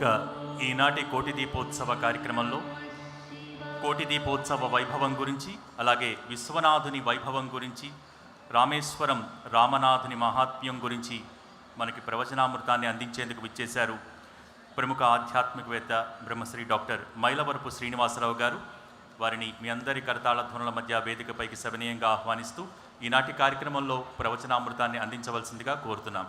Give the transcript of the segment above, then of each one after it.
యొక్క ఈనాటి కోటి దీపోత్సవ కార్యక్రమంలో కోటి దీపోత్సవ వైభవం గురించి అలాగే విశ్వనాథుని వైభవం గురించి రామేశ్వరం రామనాథుని మహాత్మ్యం గురించి మనకి ప్రవచనామృతాన్ని అందించేందుకు విచ్చేశారు ప్రముఖ ఆధ్యాత్మికవేత్త బ్రహ్మశ్రీ డాక్టర్ మైలవరపు శ్రీనివాసరావు గారు. వారిని మీ అందరి కరతాళ ధ్వనుల మధ్య వేదికపైకి సవినయంగా ఆహ్వానిస్తూ ఈనాటి కార్యక్రమంలో ప్రవచనామృతాన్ని అందించవలసిందిగా కోరుతున్నాం.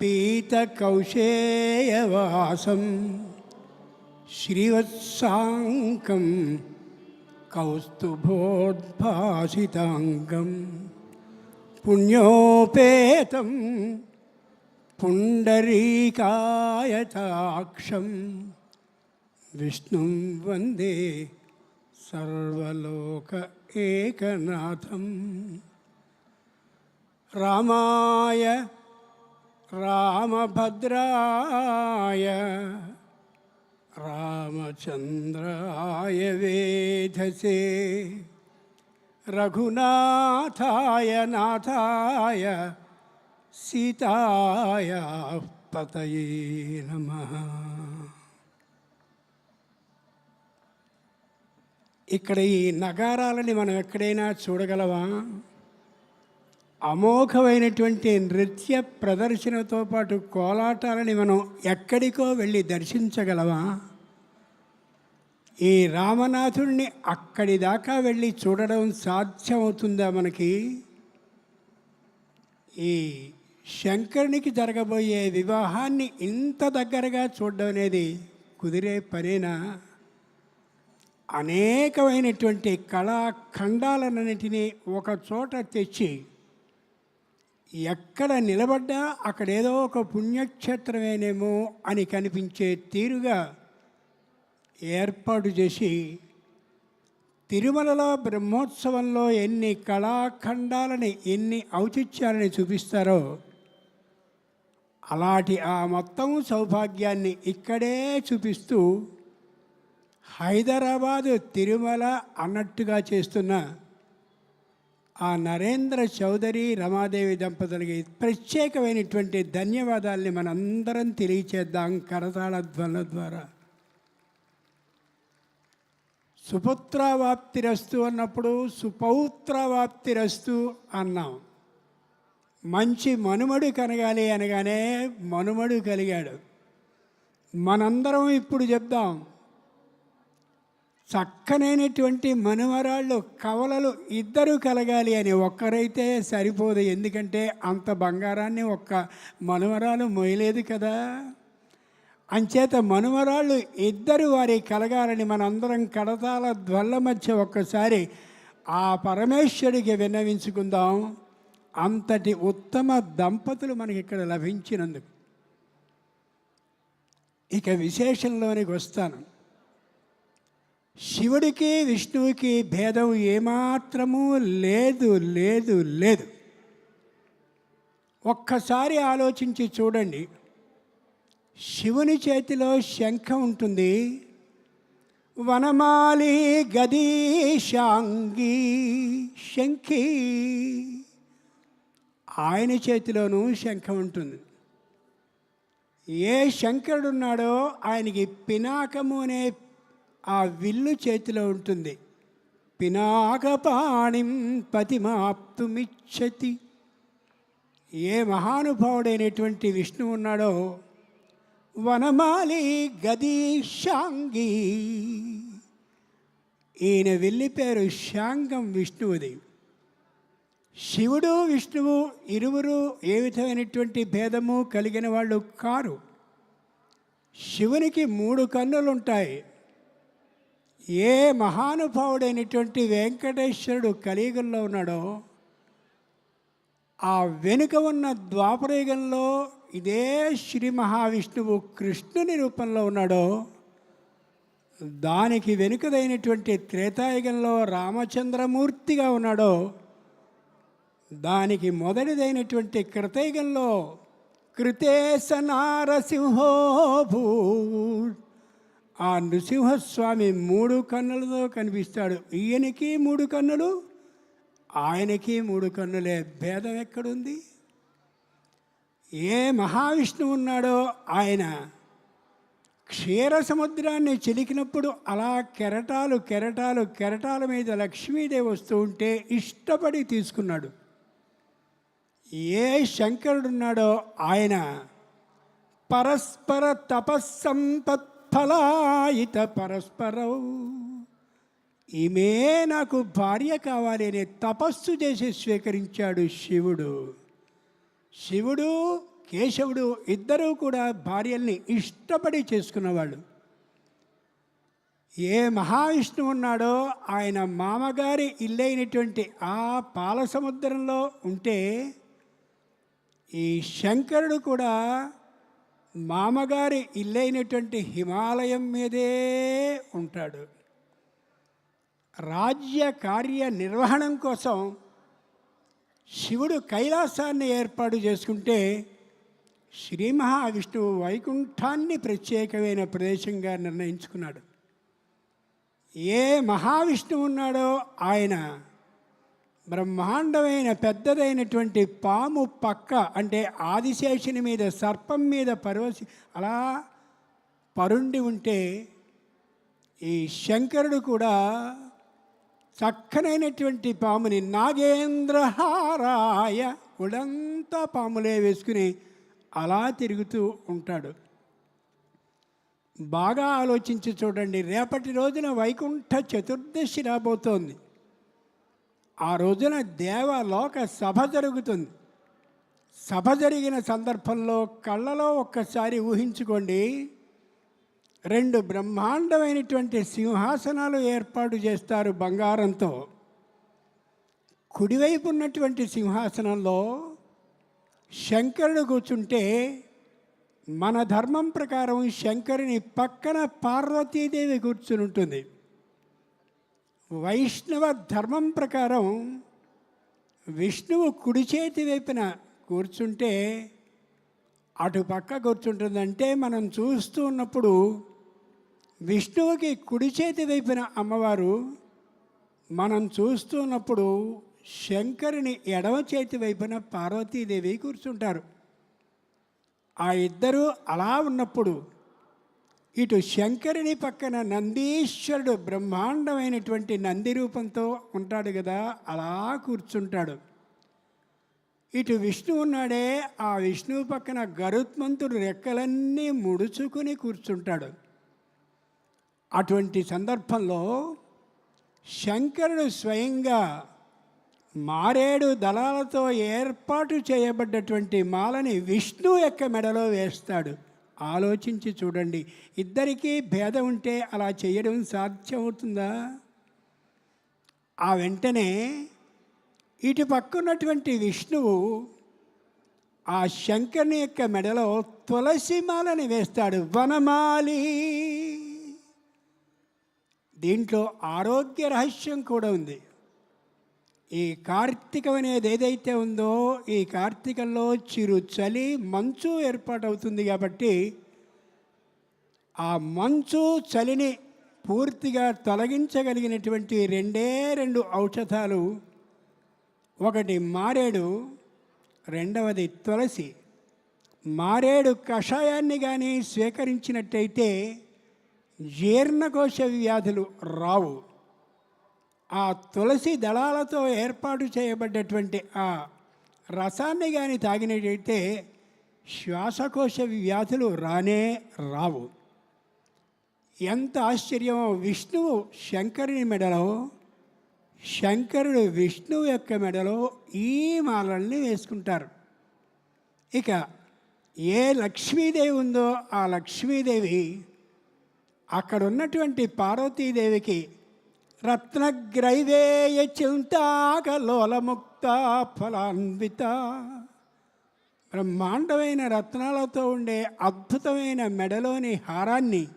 పీతకౌశేయవాసం శ్రీవత్సాంకం కౌస్తుభోద్భాసితాంగం పుణ్యోపేతం పుండరీకాయతాక్షం విష్ణుం వందే సర్వలోక ఏకనాథం రామాయ రామభద్రాయ రామచంద్రాయ వేధసే రఘునాథాయ నాథాయ సీతాయ పతయే నమ. ఇక్కడ ఈ నగారాలని మనం ఎక్కడైనా చూడగలవా అమోఘమైనటువంటి నృత్య ప్రదర్శనతో పాటు కోలాటాలని మనం ఎక్కడికో వెళ్ళి దర్శించగలవా ఈ రామనాథుడిని అక్కడి దాకా వెళ్ళి చూడడం సాధ్యమవుతుందా మనకి? ఈ శంకరునికి జరగబోయే వివాహాన్ని ఇంత దగ్గరగా చూడడం అనేది కుదిరే పనేనా? అనేకమైనటువంటి కళాఖండాలన్నిటినీ ఒక చోట తెచ్చి ఎక్కడ నిలబడ్డా అక్కడేదో ఒక పుణ్యక్షేత్రమేనేమో అని కనిపించే తీరుగా ఏర్పాటు చేసి తిరుమలలో బ్రహ్మోత్సవంలో ఎన్ని కళాఖండాలని ఎన్ని ఔచిత్యాలని చూపిస్తారో అలాంటి ఆ మొత్తం సౌభాగ్యాన్ని ఇక్కడే చూపిస్తూ హైదరాబాదు తిరుమల అన్నట్టుగా చేస్తున్న ఆ నరేంద్ర చౌదరి రమాదేవి దంపతులకి ప్రత్యేకమైనటువంటి ధన్యవాదాల్ని మనందరం తెలియచేద్దాం కరతాళ ధ్వనుల ద్వారా. సుపుత్రావాప్తిరస్తు అన్నప్పుడు సుపౌత్రవాప్తిరస్తు అన్నాం. మంచి మనుమడు కనగాలి అనగానే మనుమడు కలిగాడు. మనందరం ఇప్పుడు చెప్దాం. చక్కనైనటువంటి మనవరాళ్ళు కవలలు ఇద్దరు కలగాలి అని ఒక్కరైతే సరిపోదు. ఎందుకంటే అంత బంగారాన్ని ఒక్క మనవరాలు మొయలేదు కదా. అంచేత మనుమరాళ్ళు ఇద్దరు వారి కలగాలని మనందరం కడతాల ధ్వల్ల మధ్య ఒక్కసారి ఆ పరమేశ్వరుడికి విన్నవించుకుందాం. అంతటి ఉత్తమ దంపతులు మనకి ఇక్కడ లభించినందుకు. ఇక విశేషంలోనికి వస్తాను. శివుడికి విష్ణువుకి భేదం ఏమాత్రము లేదు లేదు లేదు. ఒక్కసారి ఆలోచించి చూడండి. శివుని చేతిలో శంఖ ఉంటుంది. వనమాలి గది శాంగి శంఖి. ఆయన చేతిలోనూ శంఖం ఉంటుంది. ఏ శంకరుడున్నాడో ఆయనకి పినాకము అనే ఆ విల్లు చేతిలో ఉంటుంది. పినాకపాణిం పతిమాప్తుమిచ్చతి. ఏ మహానుభావుడైనటువంటి విష్ణువు ఉన్నాడో? వనమాలి గది శాంగి. ఈయన వెళ్ళి పేరు శాంగం విష్ణువుది. శివుడు విష్ణువు ఇరువురు ఏ విధమైనటువంటి భేదము కలిగిన వాళ్ళు కారు. శివునికి మూడు కన్నులుంటాయి. ఏ మహానుభావుడైనటువంటి వెంకటేశ్వరుడు కలియుగంలో ఉన్నాడో ఆ వెనుక ఉన్న ద్వాపరయుగంలో ఇదే శ్రీ మహావిష్ణువు కృష్ణుని రూపంలో ఉన్నాడో దానికి వెనుకదైనటువంటి త్రేతాయుగంలో రామచంద్రమూర్తిగా ఉన్నాడో దానికి మొదటిదైనటువంటి కృతయుగంలో కృతేశ నారసింహో భూ ఆ నృసింహస్వామి మూడు కన్నులతో కనిపిస్తాడు. ఈయనకి మూడు కన్నులు ఆయనకి మూడు కన్నులే. భేదం ఎక్కడుంది? ఏ మహావిష్ణువు ఉన్నాడో ఆయన క్షీర సముద్రాన్ని చిలికినప్పుడు అలా కెరటాలు కెరటాలు కెరటాల మీద లక్ష్మీదేవి వస్తూ ఉంటే ఇష్టపడి తీసుకున్నాడు. ఏ శంకరుడున్నాడో ఆయన పరస్పర తలాయిత పరస్పరం. ఈమె నాకు భార్య కావాలి అనే తపస్సు చేసి స్వీకరించాడు శివుడు. శివుడు కేశవుడు ఇద్దరూ కూడా భార్యల్ని ఇష్టపడి చేసుకున్నవాళ్ళు. ఏ మహావిష్ణువు ఉన్నాడో ఆయన మామగారి ఇల్లైనటువంటి ఆ పాల సముద్రంలో ఉంటే ఈ శంకరుడు కూడా మామగారి ఇల్లైనటువంటి హిమాలయం మీదే ఉంటాడు. రాజ్య కార్య నిర్వహణం కోసం శివుడు కైలాసాన్ని ఏర్పాటు చేసుకుంటే శ్రీ మహావిష్ణువు వైకుంఠాన్ని ప్రత్యేకమైన ప్రదేశంగా నిర్ణయించుకున్నాడు. ఏ మహావిష్ణువు ఉన్నాడో ఆయన బ్రహ్మాండమైన పెద్దదైనటువంటి పాము పక్క అంటే ఆదిశేషుని మీద సర్పం మీద పరవశి అలా పరుండి ఉంటే ఈ శంకరుడు కూడా చక్కనైనటువంటి పాముని నాగేంద్రహారాయ ఉడంతా పాములే వేసుకుని అలా తిరుగుతూ ఉంటాడు. బాగా ఆలోచించి చూడండి రేపటి రోజున వైకుంఠ చతుర్దశి రాబోతోంది. ఆ రోజున దేవలోక సభ జరుగుతుంది. సభ జరిగిన సందర్భంలో కళ్ళలో ఒక్కసారి ఊహించుకోండి. రెండు బ్రహ్మాండమైనటువంటి సింహాసనాలు ఏర్పాటు చేస్తారు బంగారంతో. కుడివైపు ఉన్నటువంటి సింహాసనంలో శంకరుడు కూర్చుంటే మన ధర్మం ప్రకారం శంకరుని పక్కన పార్వతీదేవి కూర్చుని ఉంటుంది. వైష్ణవ ధర్మం ప్రకారం విష్ణువు కుడి చేతి వైపున కూర్చుంటే అటు పక్క కూర్చుంటుందంటే మనం చూస్తూ ఉన్నప్పుడు విష్ణువుకి కుడి చేతి వైపున అమ్మవారు మనం చూస్తూ ఉన్నప్పుడు శంకరుని ఎడమ చేతి వైపున పార్వతీదేవి కూర్చుంటారు. ఆ ఇద్దరు అలా ఉన్నప్పుడు ఇటు శంకరుని పక్కన నందీశ్వరుడు బ్రహ్మాండమైనటువంటి నంది రూపంతో ఉంటాడు కదా అలా కూర్చుంటాడు. ఇటు విష్ణు ఉన్నాడే ఆ విష్ణువు పక్కన గరుత్మంతుడు రెక్కలన్నీ ముడుచుకుని కూర్చుంటాడు. అటువంటి సందర్భంలో శంకరుడు స్వయంగా మారేడు దళాలతో ఏర్పాటు చేయబడ్డటువంటి మాలని విష్ణు యొక్క మెడలో వేస్తాడు. ఆలోచించి చూడండి. ఇద్దరికీ భేదం ఉంటే అలా చేయడం సాధ్యమవుతుందా? ఆ వెంటనే ఇటు పక్కున్నటువంటి విష్ణువు ఆ శంకరుని యొక్క మెడలో తులసి మాలని వేస్తాడు. వనమాలి. దీంట్లో ఆరోగ్య రహస్యం కూడా ఉంది. ఈ కార్తీకం అనేది ఏదైతే ఉందో ఈ కార్తీకంలో చిరు చలి మంచు ఏర్పాటవుతుంది కాబట్టి ఆ మంచు చలిని పూర్తిగా తొలగించగలిగినటువంటి రెండే రెండు ఔషధాలు. ఒకటి మారేడు రెండవది తులసి. మారేడు కషాయాన్ని కానీ స్వీకరించినట్టయితే జీర్ణకోశ వ్యాధులు రావు. ఆ తులసి దళాలతో ఏర్పాటు చేయబడ్డటువంటి ఆ రసాన్ని కానీ తాగినట్టయితే శ్వాసకోశ వ్యాధులు రానే రావు. ఎంత ఆశ్చర్యమో విష్ణువు శంకరుని మెడలో శంకరుడు విష్ణువు యొక్క మెడలో ఈ మాలల్ని వేసుకుంటారు. ఇక ఏ లక్ష్మీదేవి ఉందో ఆ లక్ష్మీదేవి అక్కడ ఉన్నటువంటి పార్వతీదేవికి రత్నగ్రైవేయ చింతాకలోలముక్త ఫలాన్విత బ్రహ్మాండమైన రత్నాలతో ఉండే అద్భుతమైన మెడలోని హారాన్ని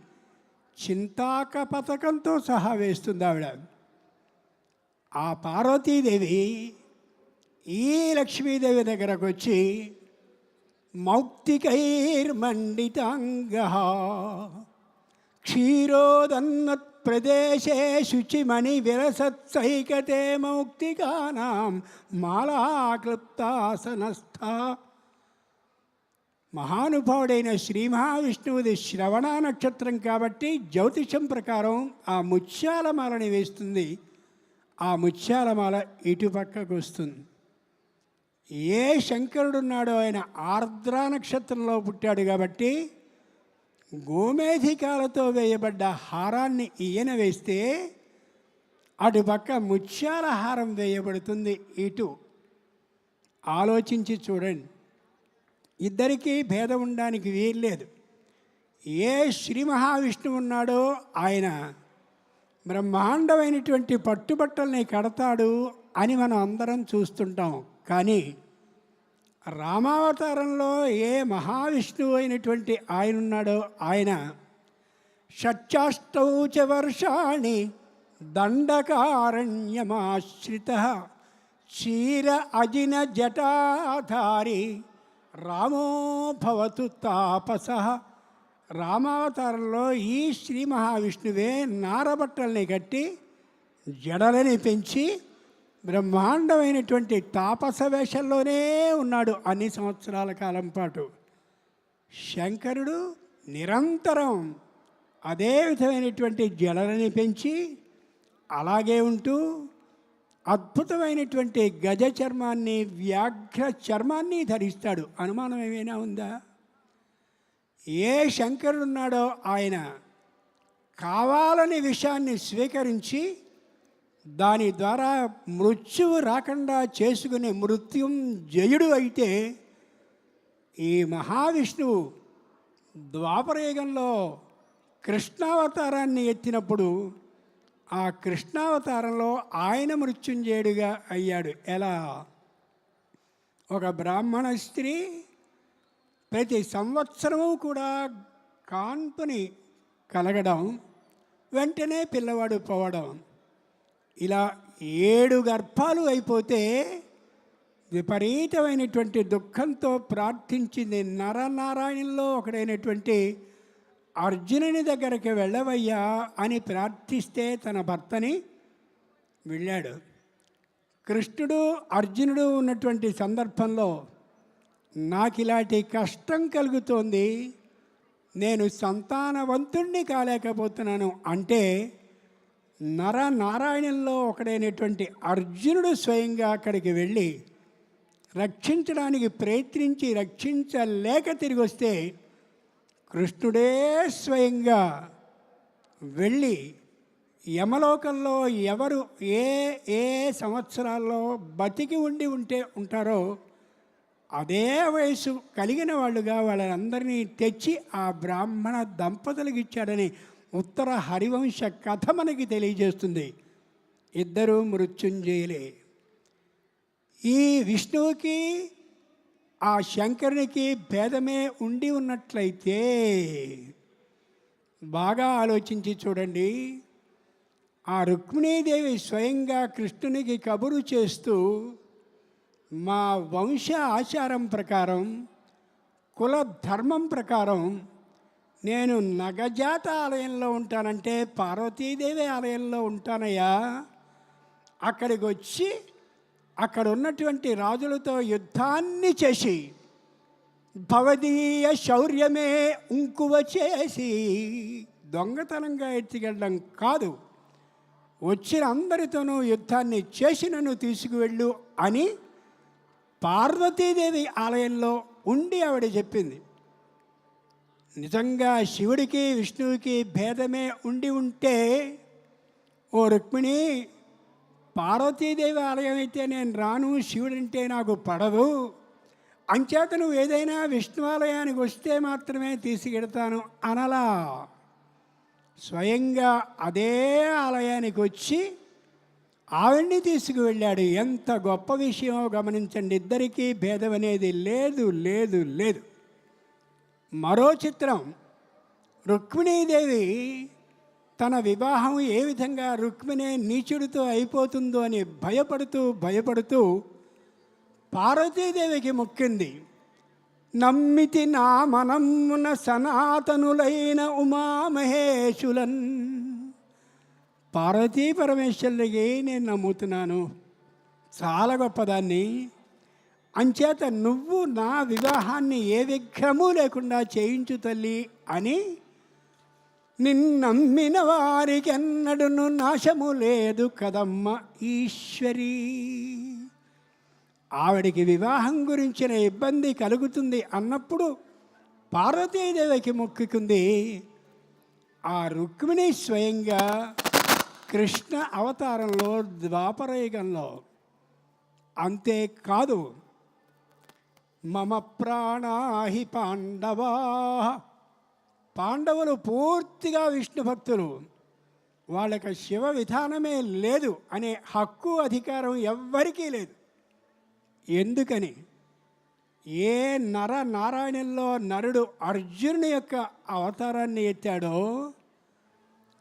చింతాక పథకంతో సహా వేస్తుంది ఆవిడ. ఆ పార్వతీదేవి ఈ లక్ష్మీదేవి దగ్గరకు వచ్చి మౌక్తికైర్మండితాంగ క్షీరోదన్నత్ ప్రదేశే శుచిమణి విరసత్సైకతే మౌక్తికానాం మాలాక్లుప్తాసనస్థ. మహానుభావుడైన శ్రీ మహావిష్ణువుది శ్రవణ నక్షత్రం కాబట్టి జ్యోతిషం ప్రకారం ఆ ముత్యాలమాలని వేస్తుంది. ఆ ముత్యాలమాల ఇటుపక్కకు వస్తుంది. ఏ శంకరుడున్నాడో ఆయన ఆర్ద్ర నక్షత్రంలో పుట్టాడు కాబట్టి గోమేధికాలతో వేయబడ్డ హారాన్ని ఈయన వేస్తే అటుపక్క ముత్యాల హారం వేయబడుతుంది ఇటు. ఆలోచించి చూడండి. ఇద్దరికీ భేదం ఉండడానికి వీల్లేదు ఏ శ్రీ మహావిష్ణువు ఉన్నాడో ఆయన బ్రహ్మాండమైనటువంటి పట్టుబట్టల్ని కడతాడు అని మనం అందరం చూస్తుంటాం. కానీ రామావతారంలో ఏ మహావిష్ణువు అయినటువంటి ఆయన ఉన్నాడో ఆయన షట్చాష్టౌచ వర్షాణి దండకారణ్యమాశ్రిత క్షీర అజిన జటాధారి రామో భవతు తాపస. రామావతారంలో ఈ శ్రీ మహావిష్ణువే నారబట్టల్ని కట్టి జడలని పెంచి బ్రహ్మాండమైనటువంటి తాపస వేషంలోనే ఉన్నాడు అన్ని సంవత్సరాల కాలం పాటు. శంకరుడు నిరంతరం అదే విధమైనటువంటి జలరని పెంచి అలాగే ఉంటూ అద్భుతమైనటువంటి గజ చర్మాన్ని వ్యాఘ్ర చర్మాన్ని ధరిస్తాడు. అనుమానం ఏమైనా ఉందా? ఏ శంకరుడున్నాడో ఆయన కావాలని విషయాన్ని స్వీకరించి దాని ద్వారా మృత్యువు రాకుండా చేసుకునే మృత్యుం జయుడు అయితే ఈ మహావిష్ణువు ద్వాపరయుగంలో కృష్ణావతారాన్ని ఎత్తినప్పుడు ఆ కృష్ణావతారంలో ఆయన మృత్యుంజయుడిగా అయ్యాడు. ఎలా? ఒక బ్రాహ్మణ స్త్రీ ప్రతి సంవత్సరము కూడా కాన్పుని కలగడం వెంటనే పిల్లవాడు పోవడం. ఇలా ఏడు గర్భాలు అయిపోతే విపరీతమైనటువంటి దుఃఖంతో ప్రార్థించింది నరనారాయణలో ఒకడైనటువంటి అర్జునుని దగ్గరికి వెళ్ళవయ్యా అని ప్రార్థిస్తే తన భర్తని వెళ్ళాడు. కృష్ణుడు అర్జునుడు ఉన్నటువంటి సందర్భంలో నాకు ఇలాంటి కష్టం కలుగుతోంది నేను సంతానవంతుణ్ణి కాలేకపోతున్నాను అంటే నర నారాయణంలో ఒకడైనటువంటి అర్జునుడు స్వయంగా అక్కడికి వెళ్ళి రక్షించడానికి ప్రయత్నించి రక్షించలేక తిరిగి వస్తే కృష్ణుడే స్వయంగా వెళ్ళి యమలోకంలో ఎవరు ఏ ఏ సంవత్సరాల్లో బతికి ఉండి ఉంటే ఉంటారో అదే వయసు కలిగిన వాళ్ళుగా వాళ్ళందరినీ తెచ్చి ఆ బ్రాహ్మణ దంపతులకు ఇచ్చాడని ఉత్తర హరివంశ కథ మనకి తెలియజేస్తుంది. ఇద్దరు మృత్యుంజయులే. ఈ విష్ణువుకి ఆ శంకరునికి భేదమే ఉండి ఉన్నట్లయితే బాగా ఆలోచించి చూడండి. ఆ రుక్మిణీదేవి స్వయంగా కృష్ణునికి కబురు చేస్తూ మా వంశ ఆచారం ప్రకారం కుల ధర్మం ప్రకారం నేను నగజాత ఆలయంలో ఉంటానంటే పార్వతీదేవి ఆలయంలో ఉంటానయ్యా. అక్కడికి వచ్చి అక్కడ ఉన్నటువంటి రాజులతో యుద్ధాన్ని చేసి భవదీయ శౌర్యమే ఉంకువ చేసి దొంగతనంగా ఎత్తికెళ్ళడం కాదు. వచ్చిన అందరితోనూ యుద్ధాన్ని చేసి నన్ను తీసుకువెళ్ళు అని పార్వతీదేవి ఆలయంలో ఉండి ఆవిడ చెప్పింది. నిజంగా శివుడికి విష్ణువుకి భేదమే ఉండి ఉంటే ఓ రుక్మిణి పార్వతీదేవి ఆలయం అయితే నేను రాను శివుడంటే నాకు పడదు. అంచేత నువ్వు ఏదైనా విష్ణు ఆలయానికి వస్తే మాత్రమే తీసుకెడతాను అనలా. స్వయంగా అదే ఆలయానికి వచ్చి ఆవిడ్ని తీసుకువెళ్ళాడు. ఎంత గొప్ప విషయమో గమనించండి. ఇద్దరికీ భేదం అనేది లేదు లేదు లేదు. మరో చిత్రం. రుక్మిణీదేవి తన వివాహం ఏ విధంగా రుక్మిణి నీచుడితో అయిపోతుందో అని భయపడుతూ భయపడుతూ పార్వతీదేవికి మొక్కింది. నమ్మితి నా మనమున సనాతనులైన ఉమామహేశులన్. పార్వతీ పరమేశ్వరుడికి నేను నమ్ముతున్నాను. చాలా గొప్పదాన్ని. అంచేత నువ్వు నా వివాహాన్ని ఏ విఘ్నము లేకుండా చేయించు తల్లి అని నిన్నమ్మిన వారికి ఎన్నడును నాశము లేదు కదమ్మ ఈశ్వరీ. ఆవిడికి వివాహం గురించిన ఇబ్బంది కలుగుతుంది అన్నప్పుడు పార్వతీదేవికి మొక్కుకుంది. ఆ రుక్మిణి స్వయంగా కృష్ణ అవతారంలో ద్వాపరయుగంలో. అంతేకాదు మమ ప్రాణాహి పాండవా. పాండవులు పూర్తిగా విష్ణు భక్తులు. వాళ్ళకి శివ విధానమే లేదు అనే హక్కు అధికారం ఎవ్వరికీ లేదు. ఎందుకని? ఏ నర నారాయణంలో నరుడు అర్జునుని యొక్క అవతారాన్ని ఎత్తాడో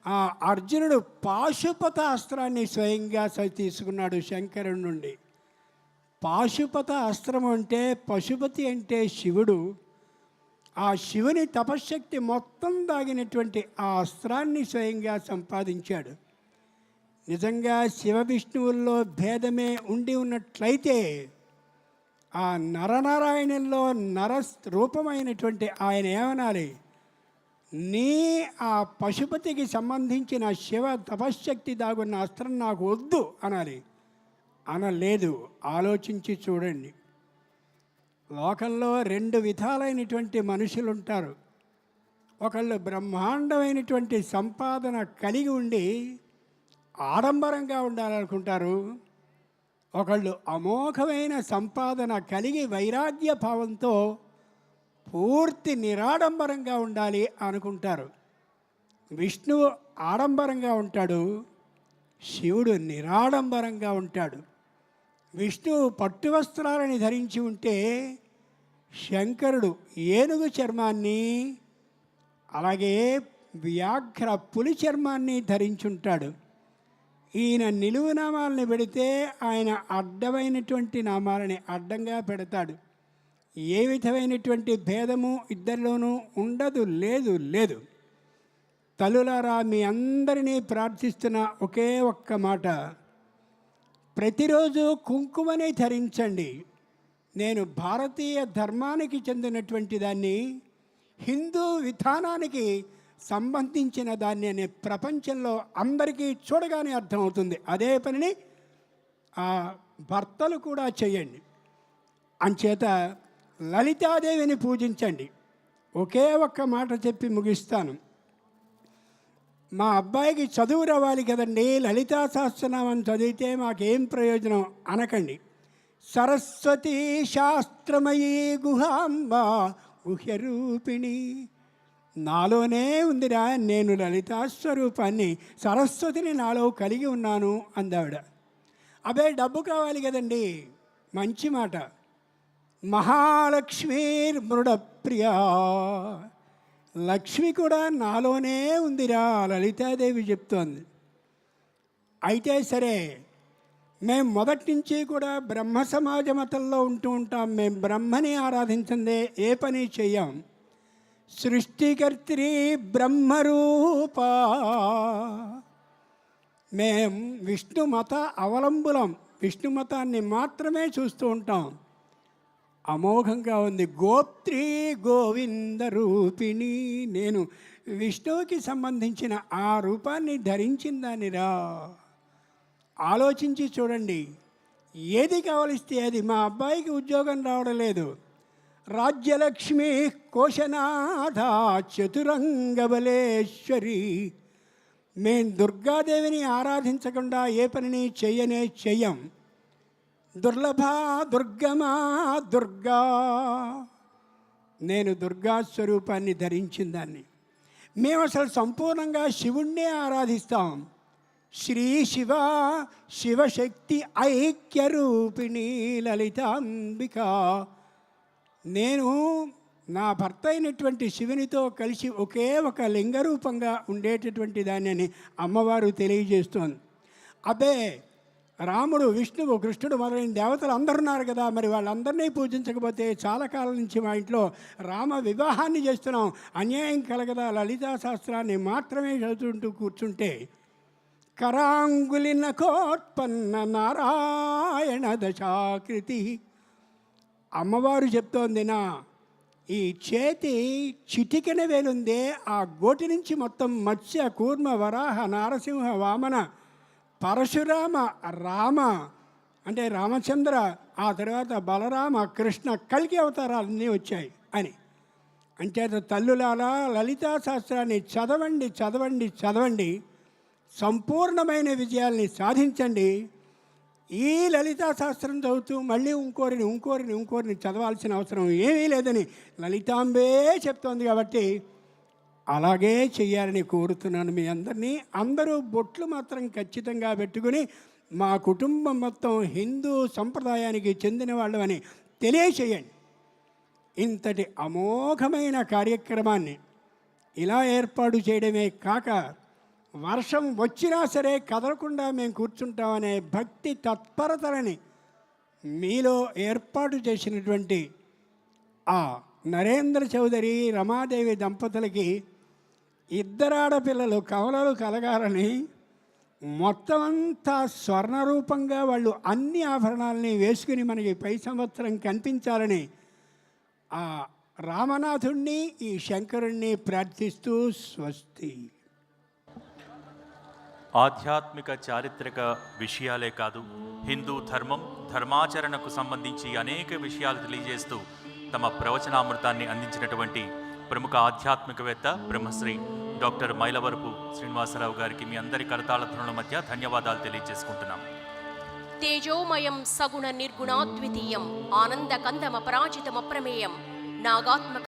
ఆ అర్జునుడు పాశుపత అస్త్రాన్ని స్వయంగా తీసుకున్నాడు శంకరుడి నుండి. పాశుపత అస్త్రం అంటే పశుపతి అంటే శివుడు. ఆ శివుని తపశ్శక్తి మొత్తం దాగినటువంటి ఆ అస్త్రాన్ని స్వయంగా సంపాదించాడు. నిజంగా శివ విష్ణువుల్లో భేదమే ఉండి ఉన్నట్లయితే ఆ నరనారాయణుల్లో నర రూపమైనటువంటి ఆయన ఏమనాలి? నీ ఆ పశుపతికి సంబంధించిన శివ తపశ్శక్తి దాగున్న అస్త్రం నాకు వద్దు అనాలి. అనలేదు. ఆలోచించి చూడండి. లోకంలో రెండు విధాలైనటువంటి మనుషులు ఉంటారు ఒకళ్ళు బ్రహ్మాండమైనటువంటి సంపాదన కలిగి ఉండి ఆడంబరంగా ఉండాలనుకుంటారు. ఒకళ్ళు అమోఘమైన సంపాదన కలిగి వైరాగ్య భావంతో పూర్తి నిరాడంబరంగా ఉండాలి అనుకుంటారు. విష్ణువు ఆడంబరంగా ఉంటాడు. శివుడు నిరాడంబరంగా ఉంటాడు. విష్ణువు పట్టు వస్త్రాలని ధరించి ఉంటే శంకరుడు ఏనుగు చర్మాన్ని అలాగే వ్యాఘ్ర పులి చర్మాన్ని ధరించుంటాడు. ఈయన నిలువు నామాలని పెడితే ఆయన అడ్డమైనటువంటి నామాలని అడ్డంగా పెడతాడు. ఏ విధమైనటువంటి భేదము ఇద్దరిలోనూ ఉండదు లేదు లేదు. తల్లులారా మీ అందరినీ ప్రార్థిస్తున్న ఒకే ఒక్క మాట. ప్రతిరోజు కుంకుమనే ధరించండి. నేను భారతీయ ధర్మానికి చెందినటువంటి దాన్ని హిందూ విధానానికి సంబంధించిన దాన్ని అనే ప్రపంచంలో అందరికీ చూడగానే అర్థమవుతుంది. అదే పనిని ఆ భర్తలు కూడా చేయండి. అంచేత లలితాదేవిని పూజించండి. ఒకే ఒక్క మాట చెప్పి ముగిస్తాను. మా అబ్బాయికి చదువు రావాలి కదండి లలితా సహస్రనామం చదివితే మాకేం ప్రయోజనం? అనకండి. సరస్వతి శాస్త్రమయీ గుహాంబ గుహ్యరూపిణి. నాలోనే ఉందిరా నేను లలితా స్వరూపాన్ని సరస్వతిని నాలో కలిగి ఉన్నాను అందావిడ. అబే డబ్బు కావాలి కదండి? మంచి మాట. మహాలక్ష్మీర్ మృడప్రియా లక్ష్మి కూడా నాలోనే ఉందిరా లలితాదేవి చెప్తోంది. అయితే సరే మేము మొదటి నుంచి కూడా బ్రహ్మ సమాజ మతంలో ఉంటూ ఉంటాం. మేము బ్రహ్మని ఆరాధించిందే ఏ పని చెయ్యం? సృష్టికర్త్రి బ్రహ్మరూప. మేం విష్ణు మత అవలంబులం. విష్ణు మతాన్ని మాత్రమే చూస్తూ ఉంటాం. అమోఘంగా ఉంది. గోప్త్రి గోవింద రూపిణి. నేను విష్ణువుకి సంబంధించిన ఆ రూపాన్ని ధరించిందానిరా. ఆలోచించి చూడండి. ఏది కావలిస్తే అది మా అబ్బాయికి ఉద్యోగం రావడం లేదు. రాజ్యలక్ష్మి కోశనాథ చతురంగబలేశ్వరి. మేం దుర్గాదేవిని ఆరాధించకుండా ఏ పనిని చెయ్యనే చెయ్యం దుర్లభ దుర్గమా దుర్గా. నేను దుర్గా స్వరూపాన్ని ధరించిన దాన్ని. మేము అసలు సంపూర్ణంగా శివుణ్ణే ఆరాధిస్తాం. శ్రీ శివ శివశక్తి ఐక్య రూపిణి లలితాంబిక. నేను నా భర్త అయినటువంటి శివునితో కలిసి ఒకే ఒక లింగరూపంగా ఉండేటటువంటి దాన్ని అని అమ్మవారు తెలియజేస్తోంది. అబ్బే రాముడు విష్ణువు కృష్ణుడు మొదలైన దేవతలు అందరూ ఉన్నారు కదా. మరి వాళ్ళందరినీ పూజించకపోతే చాలా కాలం నుంచి మా ఇంట్లో రామ వివాహాన్ని చేస్తున్నాం. అన్యాయం కలగదా లలితా శాస్త్రాన్ని మాత్రమే చదువుతుంటూ కూర్చుంటే కరాంగులిన కోత్పన్న నారాయణ దశాకృతి. అమ్మవారు చెప్తోంది నా ఈ చేతి చిటికెన వేలుందే ఆ గోటి నుంచి మొత్తం మత్స్య కూర్మ వరాహ నారసింహ వామన పరశురామ రామ అంటే రామచంద్ర ఆ తర్వాత బలరామ కృష్ణ కలికి అవతారాలన్నీ వచ్చాయి అని. అంచేత తల్లులారా లలితా శాస్త్రాన్ని చదవండి చదవండి చదవండి. సంపూర్ణమైన విజయాల్ని సాధించండి. ఈ లలితా శాస్త్రం చదువుతూ మళ్ళీ ఇంకోరిని ఇంకోరిని ఇంకోరిని చదవాల్సిన అవసరం ఏమీ లేదని లలితాంబే చెప్తోంది కాబట్టి అలాగే చెయ్యాలని కోరుతున్నాను మీ అందరినీ. అందరూ బొట్లు మాత్రం ఖచ్చితంగా పెట్టుకుని మా కుటుంబం మొత్తం హిందూ సంప్రదాయానికి చెందిన వాళ్ళమని తెలియచేయండి. ఇంతటి అమోఘమైన కార్యక్రమాన్ని ఇలా ఏర్పాటు చేయడమే కాక వర్షం వచ్చినా సరే కదలకుండా మేము కూర్చుంటామనే భక్తి తత్పరతలని మీలో ఏర్పాటు చేసినటువంటి ఆ నరేంద్ర చౌదరి రమాదేవి దంపతులకి ఇద్దరు ఆడపిల్లలు కవలలు కలగాలని మొత్తం అంతా స్వర్ణ రూపంగా వాళ్ళు అన్ని ఆభరణాలని వేసుకుని మనకి పై సంవత్సరం కనిపించాలని ఆ రామనాథుణ్ణి ఈ శంకరుణ్ణి ప్రార్థిస్తూ స్వస్తి. ఆధ్యాత్మిక చారిత్రక విషయాలే కాదు హిందూ ధర్మం ధర్మాచరణకు సంబంధించి అనేక విషయాలు తెలియజేస్తూ తమ ప్రవచనామృతాన్ని అందించినటువంటి ప్రముఖ ఆధ్యాత్మికవేత్త బ్రహ్మశ్రీ డాక్టర్ మైలవరపు శ్రీనివాసరావు గారికి మీ అందరి కరతాళ మధ్య ధన్యవాదాలు తెలియజేసుకుంటున్నాం. తేజోమయం సగుణ నిర్గుణాద్వితీయం ఆనందకందమ పరాజితమప్రమేయం నాగాత్మక